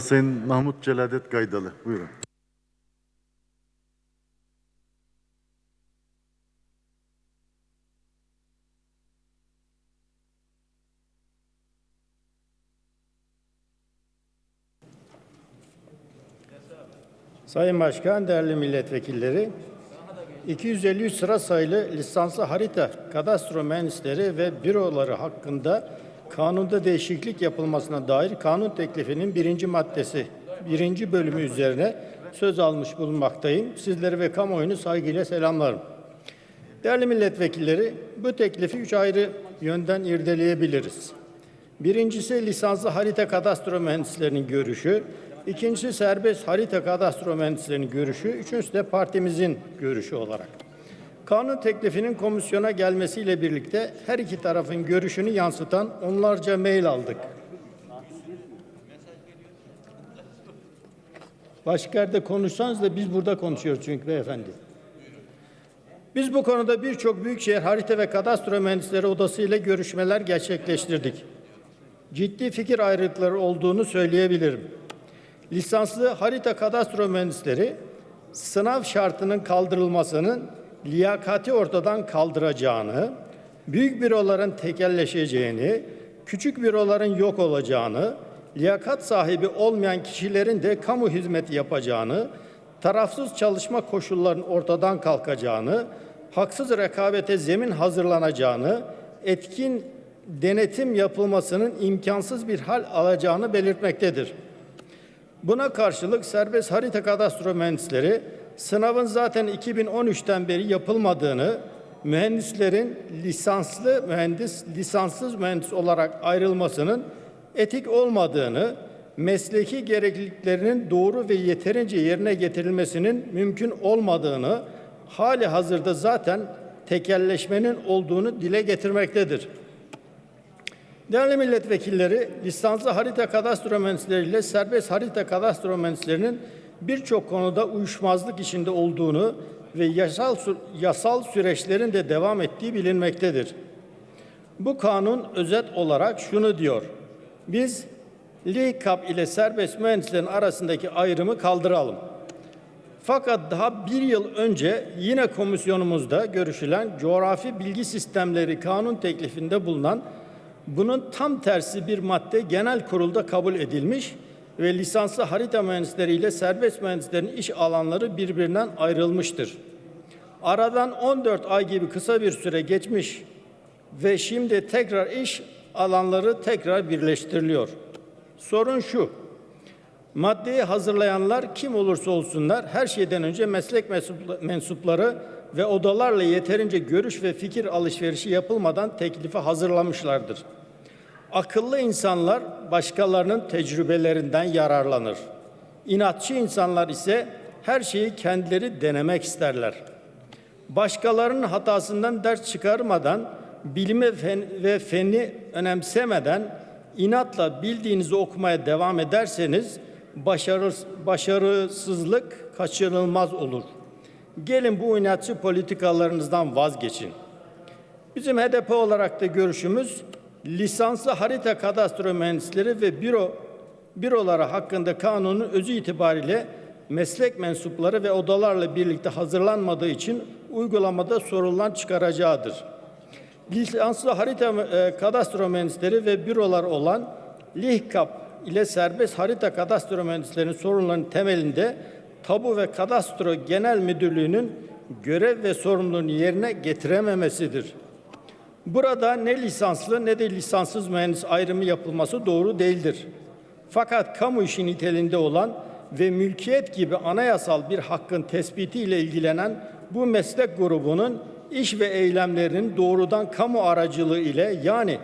Sayın Mahmut Celadet Gaydalı. Buyurun. Sayın Başkan, değerli milletvekilleri, 253 sıra sayılı lisanslı harita, kadastro mühendisleri ve büroları hakkında kanunda değişiklik yapılmasına dair kanun teklifinin birinci maddesi, birinci bölümü üzerine söz almış bulunmaktayım. Sizleri ve kamuoyunu saygıyla selamlarım. Değerli milletvekilleri, bu teklifi üç ayrı yönden irdeleyebiliriz. Birincisi lisanslı harita kadastro mühendislerinin görüşü, ikincisi serbest harita kadastro mühendislerinin görüşü, üçüncüsü de partimizin görüşü olarak. Kanun teklifinin komisyona gelmesiyle birlikte her iki tarafın görüşünü yansıtan onlarca mail aldık. Başka yerde konuşsanız da biz burada konuşuyoruz çünkü beyefendi. Biz bu konuda birçok büyükşehir harita ve kadastro mühendisleri odası ile görüşmeler gerçekleştirdik. Ciddi fikir ayrılıkları olduğunu söyleyebilirim. Lisanslı harita kadastro mühendisleri sınav şartının kaldırılmasının liyakati ortadan kaldıracağını, büyük büroların tekelleşeceğini, küçük büroların yok olacağını, liyakat sahibi olmayan kişilerin de kamu hizmeti yapacağını, tarafsız çalışma koşullarının ortadan kalkacağını, haksız rekabete zemin hazırlanacağını, etkin denetim yapılmasının imkansız bir hal alacağını belirtmektedir. Buna karşılık serbest harita kadastro mühendisleri sınavın zaten 2013'ten beri yapılmadığını, mühendislerin lisanslı mühendis, lisanssız mühendis olarak ayrılmasının etik olmadığını, mesleki gerekliliklerinin doğru ve yeterince yerine getirilmesinin mümkün olmadığını, hali hazırda zaten tekelleşmenin olduğunu dile getirmektedir. Değerli milletvekilleri, lisanslı harita kadastro mühendisleriyle serbest harita kadastro mühendislerinin birçok konuda uyuşmazlık içinde olduğunu ve yasal, yasal süreçlerin de devam ettiği bilinmektedir. Bu kanun özet olarak şunu diyor. Biz LİKAP ile serbest mühendislerin arasındaki ayrımı kaldıralım. Fakat daha bir yıl önce yine komisyonumuzda görüşülen coğrafi bilgi sistemleri kanun teklifinde bulunan bunun tam tersi bir madde genel kurulda kabul edilmiş ve lisanslı harita mühendisleriyle serbest mühendislerin iş alanları birbirinden ayrılmıştır. Aradan 14 ay gibi kısa bir süre geçmiş ve şimdi tekrar iş alanları tekrar birleştiriliyor. Sorun şu. Maddeyi hazırlayanlar kim olursa olsunlar her şeyden önce meslek mensup- mensupları ve odalarla yeterince görüş ve fikir alışverişi yapılmadan teklifi hazırlamışlardır. Akıllı insanlar başkalarının tecrübelerinden yararlanır. İnatçı insanlar ise her şeyi kendileri denemek isterler. Başkalarının hatasından ders çıkarmadan, bilime ve feni önemsemeden inatla bildiğinizi okumaya devam ederseniz başarı, başarısızlık kaçınılmaz olur. Gelin bu inatçı politikalarınızdan vazgeçin. Bizim HDP olarak da görüşümüz lisanslı harita kadastro mühendisleri ve büro büroları hakkında kanunun özü itibariyle meslek mensupları ve odalarla birlikte hazırlanmadığı için uygulamada sorunlar çıkaracağıdır. Lisanslı harita e, kadastro mühendisleri ve bürolar olan LİHKAP ile serbest harita kadastro mühendislerinin sorunlarının temelinde Tabu ve Kadastro Genel Müdürlüğü'nün görev ve sorumluluğunu yerine getirememesidir. Burada ne lisanslı ne de lisanssız mühendis ayrımı yapılması doğru değildir. Fakat kamu işi niteliğinde olan ve mülkiyet gibi anayasal bir hakkın tespiti ile ilgilenen bu meslek grubunun iş ve eylemlerinin doğrudan kamu aracılığı ile yani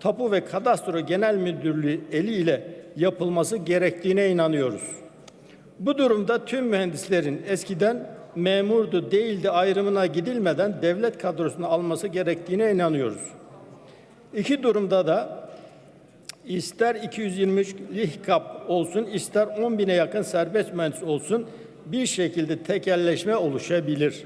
Tapu ve Kadastro Genel Müdürlüğü eli ile yapılması gerektiğine inanıyoruz. Bu durumda tüm mühendislerin eskiden memurdu değildi ayrımına gidilmeden devlet kadrosuna alması gerektiğine inanıyoruz. İki durumda da ister 223 lihkap olsun ister 10 bine yakın serbest mühendis olsun bir şekilde tekelleşme oluşabilir.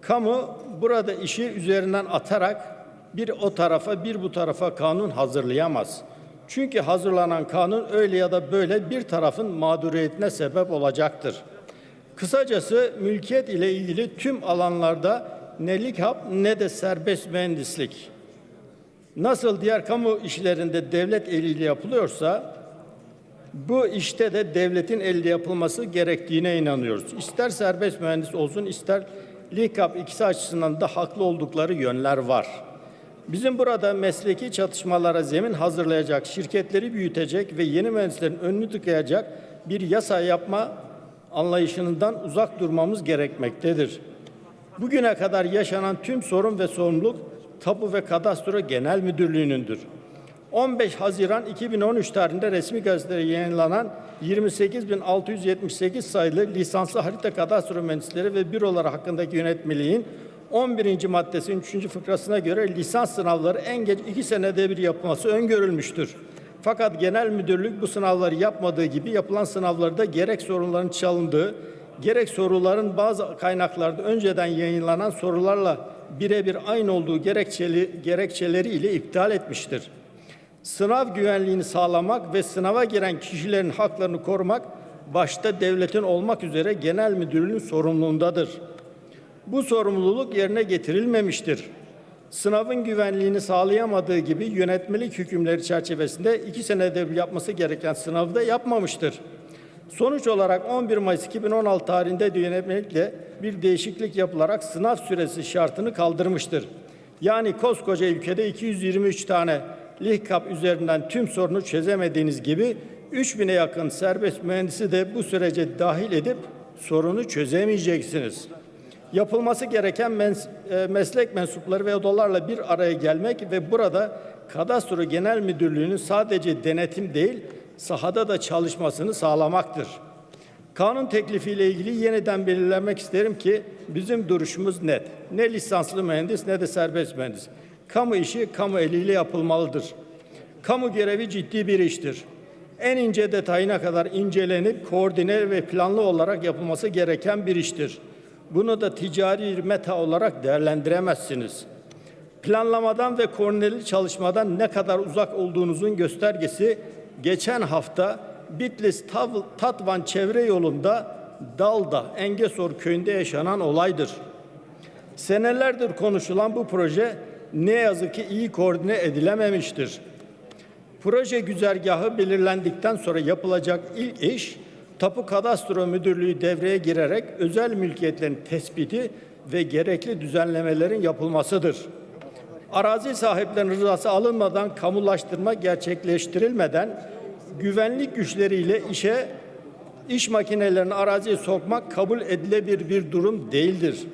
Kamu burada işi üzerinden atarak bir o tarafa bir bu tarafa kanun hazırlayamaz. Çünkü hazırlanan kanun öyle ya da böyle bir tarafın mağduriyetine sebep olacaktır. Kısacası mülkiyet ile ilgili tüm alanlarda ne LİKAP ne de serbest mühendislik nasıl diğer kamu işlerinde devlet eliyle yapılıyorsa bu işte de devletin elde yapılması gerektiğine inanıyoruz. İster serbest mühendis olsun ister LİKAP ikisi açısından da haklı oldukları yönler var. Bizim burada mesleki çatışmalara zemin hazırlayacak, şirketleri büyütecek ve yeni mühendislerin önünü tıkayacak bir yasa yapma anlayışından uzak durmamız gerekmektedir. Bugüne kadar yaşanan tüm sorun ve sorumluluk Tapu ve Kadastro Genel Müdürlüğü'nündür. 15 Haziran 2013 tarihinde resmi gazetede yayınlanan 28.678 sayılı lisanslı harita kadastro mühendisleri ve büroları hakkındaki yönetmeliğin 11. maddesinin 3. fıkrasına göre lisans sınavları en geç 2 senede bir yapılması öngörülmüştür. Fakat genel müdürlük bu sınavları yapmadığı gibi yapılan sınavlarda gerek sorunların çalındığı, gerek soruların bazı kaynaklarda önceden yayınlanan sorularla birebir aynı olduğu gerekçeli, gerekçeleri ile iptal etmiştir. Sınav güvenliğini sağlamak ve sınava giren kişilerin haklarını korumak başta devletin olmak üzere genel müdürlüğün sorumluluğundadır. Bu sorumluluk yerine getirilmemiştir. Sınavın güvenliğini sağlayamadığı gibi yönetmelik hükümleri çerçevesinde iki senede yapması gereken sınavı da yapmamıştır. Sonuç olarak 11 Mayıs 2016 tarihinde de yönetmelikle bir değişiklik yapılarak sınav süresi şartını kaldırmıştır. Yani koskoca ülkede 223 tane LİHKAP üzerinden tüm sorunu çözemediğiniz gibi 3000'e yakın serbest mühendisi de bu sürece dahil edip sorunu çözemeyeceksiniz. Yapılması gereken e, meslek mensupları ve odalarla bir araya gelmek ve burada Kadastro Genel Müdürlüğü'nün sadece denetim değil, sahada da çalışmasını sağlamaktır. Kanun teklifiyle ilgili yeniden belirlemek isterim ki bizim duruşumuz net. Ne lisanslı mühendis ne de serbest mühendis. Kamu işi kamu eliyle yapılmalıdır. Kamu görevi ciddi bir iştir. En ince detayına kadar incelenip koordine ve planlı olarak yapılması gereken bir iştir. Bunu da ticari bir meta olarak değerlendiremezsiniz. Planlamadan ve koordineli çalışmadan ne kadar uzak olduğunuzun göstergesi geçen hafta Bitlis Tatvan çevre yolunda Dalda Engesor köyünde yaşanan olaydır. Senelerdir konuşulan bu proje ne yazık ki iyi koordine edilememiştir. Proje güzergahı belirlendikten sonra yapılacak ilk iş Tapu Kadastro Müdürlüğü devreye girerek özel mülkiyetlerin tespiti ve gerekli düzenlemelerin yapılmasıdır. Arazi sahiplerinin rızası alınmadan kamulaştırma gerçekleştirilmeden güvenlik güçleriyle işe iş makinelerini araziye sokmak kabul edilebilir bir durum değildir.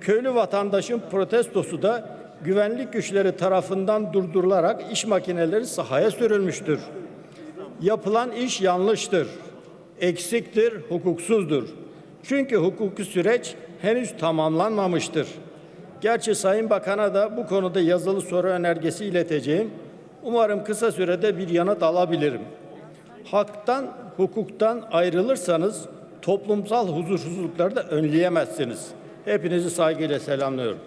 Köylü vatandaşın protestosu da güvenlik güçleri tarafından durdurularak iş makineleri sahaya sürülmüştür. Yapılan iş yanlıştır, eksiktir, hukuksuzdur. Çünkü hukuki süreç henüz tamamlanmamıştır. Gerçi Sayın Bakan'a da bu konuda yazılı soru önergesi ileteceğim. Umarım kısa sürede bir yanıt alabilirim. Haktan, hukuktan ayrılırsanız toplumsal huzursuzlukları da önleyemezsiniz. Hepinizi saygıyla selamlıyorum.